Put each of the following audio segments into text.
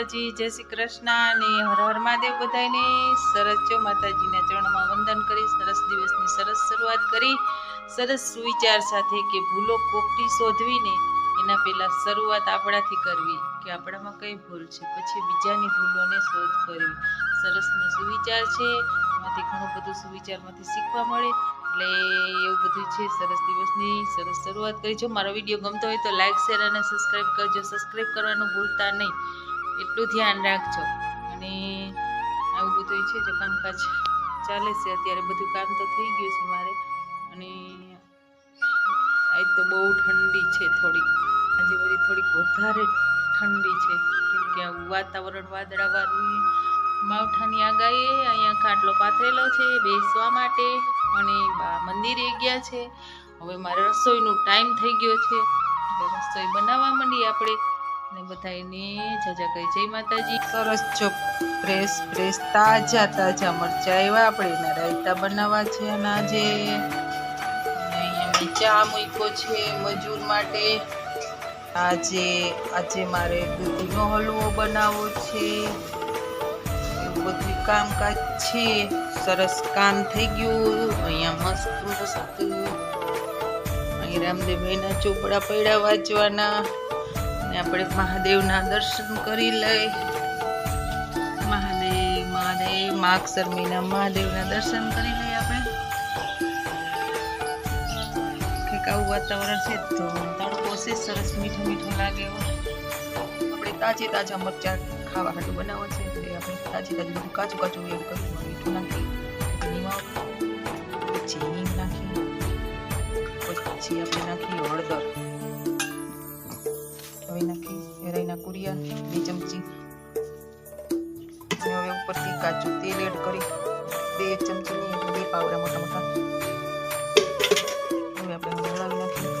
માતાજી, જય શ્રી કૃષ્ણ અને હર હર મહાદેવ બધાને સરસ જો માતાજીના ચરણમાં વંદન કરી, સરસ દિવસની સરસ શરૂઆત કરી, સરસ સુવિચાર સાથે કે ભૂલો કોકટી શોધવીને એના પહેલાં શરૂઆત આપણાથી કરવી કે આપણામાં કઈ ભૂલ છે? પછી બીજાની ભૂલોને શોધ કરવી. સરસનો સુવિચાર છે, એમાંથી ઘણું બધું સુવિચારમાંથી શીખવા મળે. એટલે એવું બધું છે, સરસ દિવસની સરસ શરૂઆત કરી. જો મારો વીડિયો ગમતો હોય તો લાઇક શેર અને સબસ્ક્રાઈબ કરજો. સબસ્ક્રાઈબ કરવાનું ભૂલતા નહીં. એટલું ધ્યાન રાખજો. અને આવું બધું છે જે કામકાજ ચાલે છે. અત્યારે બધું કામ તો થઈ ગયું છે મારે. અને આજ તો બહુ ઠંડી છે થોડીક. આજે બધી થોડીક વધારે ઠંડી છે. કેમ કે આવું વાતાવરણ વાદળાવાળું. માવઠાની આગાહી અહીંયા ખાટલો પાથરેલો છે બેસવા માટે. અને મંદિરે ગયા છે. હવે મારે રસોઈનો ટાઈમ થઈ ગયો છે. રસોઈ બનાવવા માંડી આપણે. અને બધાને જાજા કહી જય માતાજી. સરસ જો ફ્રેશ ફ્રેશ તાજા તાજા મરચા આવ્યા આપણે. એના રાયતા બનાવવા છે અને આજે ચા મૂક્યો છે મજૂર માટે. આજે આજે મારે દૂધીનો હલવો બનાવવો છે. બધું કામકાજ છે. સરસ કામ થઈ ગયું. અહીંયા મસ્ત મસ્ત. અહીં રામદેવભાઈના ચોપડા પડ્યા વાંચવાના. અને આપણે મહાદેવના દર્શન કરી લઈ. મહાદેવ મહાદેવ માગસર મહિના મહાદેવના દર્શન કરી લઈએ આપણે. કંઈક આવું વાતાવરણ છે તો તડકો છે, સરસ મીઠું મીઠું લાગે એવું. આપણે તાજે તાજા મરચાં ખાવા હાટું બનાવો છે, એટલે આપણે તાજી તાજી બધું કાચું કાચું એવું કરવું મીઠું નાખી નિમક, પછી હિંગ નાખી, પછી આપણે નાખી હળદર. હવે નાખી એરાઈના કુરિયા બે ચમચી. અને હવે ઉપરથી કાચું તેલ એડ કરી બે ચમચીની બે પાવડા મોટા મોટા. હવે આપણે હલાવી નાખીએ.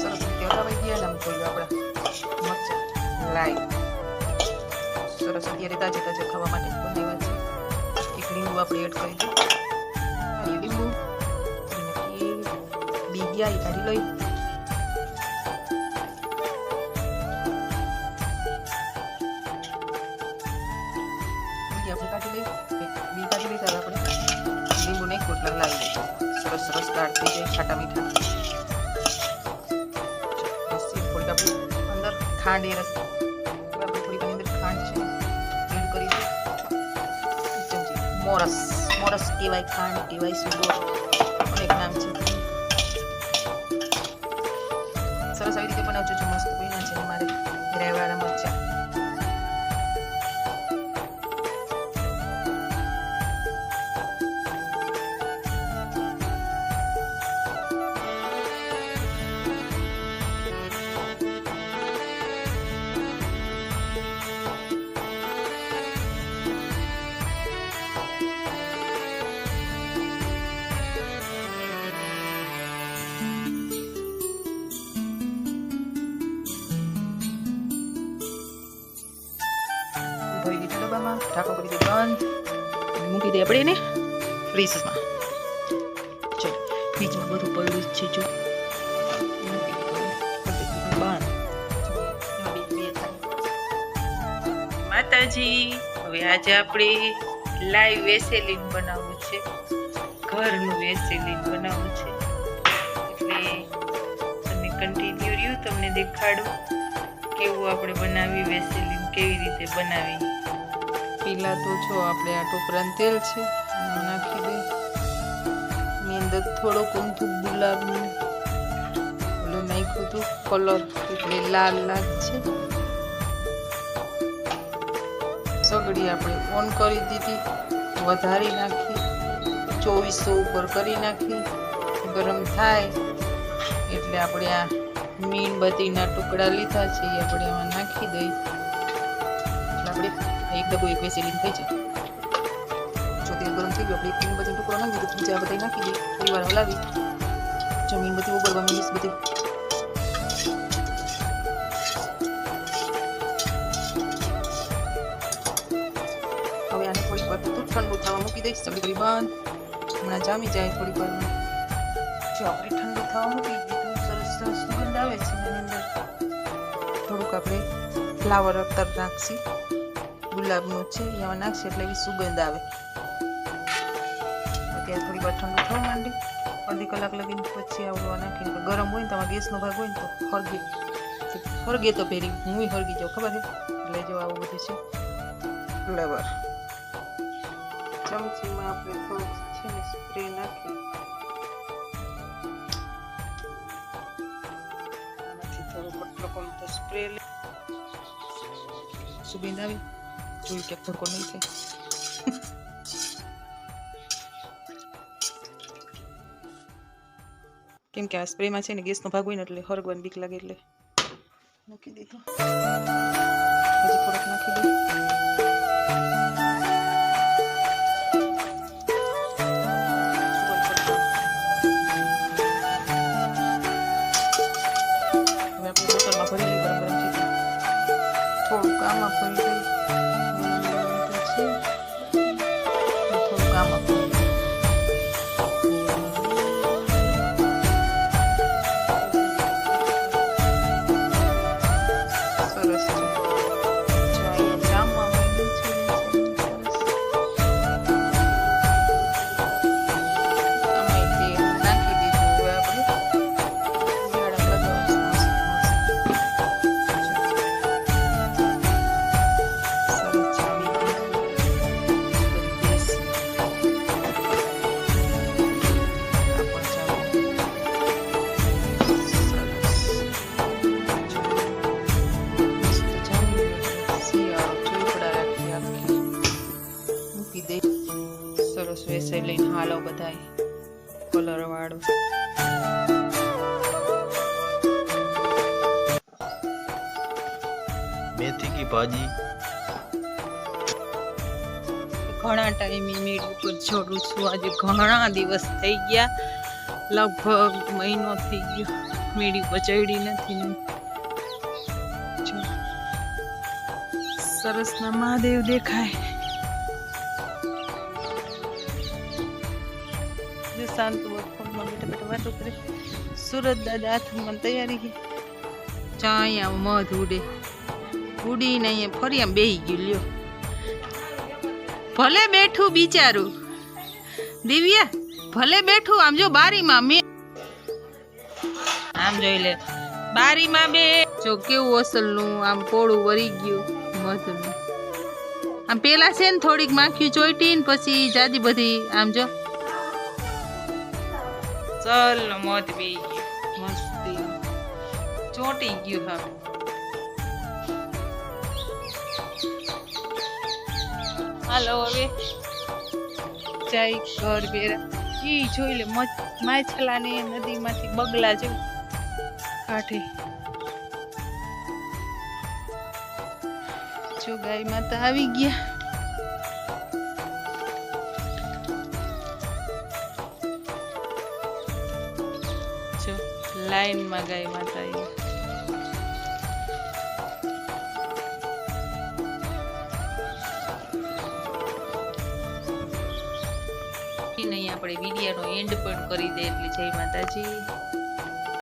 સરસ રીતે હલાવાઈ ગયા આમ જોયું આપણા મરચા લાઈ. સરસ અત્યારે તાજે તાજે ખાવા માટે બનાવ્યા છે. એક લીંબુ આપણે એડ કરી. દઈએ બી કરી લઈ આપણે કાઢી લઈ બી કાઢી લઈ ત્યારે આપણે લીંબુ નહીં ખોટલા લાવી દઈએ સરસ સરસ થઈ જાય ખાટા મીઠા અંદર ખાંડ એ રસ. આપણે થોડીક આની અંદર ખાંડ મોરસ. મોરસ કહેવાય ખાંડ કહેવાય સુગર. એક નામ છે. સરસ આવી રીતે બનાવજો જો મસ્ત કોઈના છે મારે ગ્રેવાળા મરચા દીધું ઢાંકણ કરી દે બંધ. મૂકી દઈએ આપણે એને ફ્રીઝમાં ચલો ફ્રીજમાં બધું પડ્યું છે, જો. માતાજી, હવે આજે આપણે લાઈવ વેસેલિન બનાવવું છે. ઘરનું વેસેલિન બનાવવું છે. એટલે તમે કન્ટિન્યુ રહ્યું, તમને દેખાડું. કેવું આપણે બનાવી વેસેલિન કેવી રીતે બનાવી? પેલા તો જો આપણે આ ટોપરાનું તેલ છે નાખી દઈ એની અંદર થોડોક ઊંધું ગુલાબનું, ઓલું નાખ્યું હતું, કલર, એટલે લાલ લાલ છે. સગડી આપણે ઓન કરી દીધી, વધારી નાખી, ચોવીસો ઉપર કરી નાખી. ગરમ થાય, એટલે આપણે આ મીણબત્તીના ટુકડા લીધા છે, એ આપણે એમાં નાખી દઈ આપણે એક ડબ્બો એક વેસેલીન થઈ જાય. જો તેલ ગરમ થઈ ગયું, આપણે એક મીણબત્તીનો ટુકડો નાખી દીધો બીજા બધા નાખી દઈએ થોડી વાર હલાવી. જમીન બધી ઉગળવા માંડીશ બધી. હવે આને થોડીક વાર બધું ઠંડુ થવા મૂકી દઈશ સગડી બંધ. હમણાં જામી જાય થોડીક વારમાં જો, આપણે ઠંડુ થવા મૂકી દીધું, સરસ સરસ સુગંધ આવે છે એની અંદર. થોડુંક આપણે ફ્લાવર અત્તર નાખશી. ગુલાબનું છે એમાં નાખશે એટલે એવી સુગંધ આવે. અત્યારે થોડી વાર ઠંડુ થવા માંડી અડધી કલાક લગીને પછી આવડવા નાખીને ગરમ હોય ને તમારે ગેસનો ભાગ હોય ને તો હળગે હળગે તો પહેરી હું હળગી જાઉં ખબર છે? એટલે જો આવું બધું છે. ફ્લેવર. ચમચીમાં આપણે થોડુંક છે ને સ્પ્રે નાખીએ. આનાથી થોડું તો સ્પ્રે લે. સુગંધ આવી. નહીં થાય કેમ કે આ સ્પ્રેમાં છે ને ગેસનો ભાગ હોય ને એટલે હરગવાની બીક લાગે એટલે મૂકી દીધું હજી થોડોક નાખી દઉં રંગોળી લઈને હાલો બધાય. કલર વાળું. મેથી કી ભાજી? ઘણા ટાઈમે મેળ ઉપર છોડું છું. આજે ઘણા દિવસ થઈ ગયા. લગભગ મહિનો થઈ ગયો. મેળી ઉપર ચડી નથી સરસના મહાદેવ દેખાય. શાંત બેઠા બેઠા વાતો કરે સુરત દાદા હાથમાં તૈયારી છે. ચા અહીંયા મધ ઉડે. ઉડીને અહીંયા ફરી આમ બેહી ગયું, લ્યો. ભલે બેઠું બિચારું. દિવ્યા, ભલે બેઠું, આમ જો બારીમાં મેં આમ જોઈ લે, બારીમાં બે જો કેવું અસલનું, આમ પોળું વરી ગયું મધનું. આમ પેલા છે ને થોડીક માખ્યું ચોઈટી ને પછી જાજી બધી, આમ જો. ચલ મધ બે ગયું. મસ્તી. ચોટી ગયું હવે. હાલો હવે. જાય ઘર બેરા. ઈ જોઈ લે માછલા ને નદીમાંથી બગલા જેવું કાઢે. જો ગાય માતા આવી ગયા. જો લાઈનમાં ગાય માતા આવી નહીં આપણે વિડીયાનો એન્ડ પણ કરી દે એટલે જય માતાજી.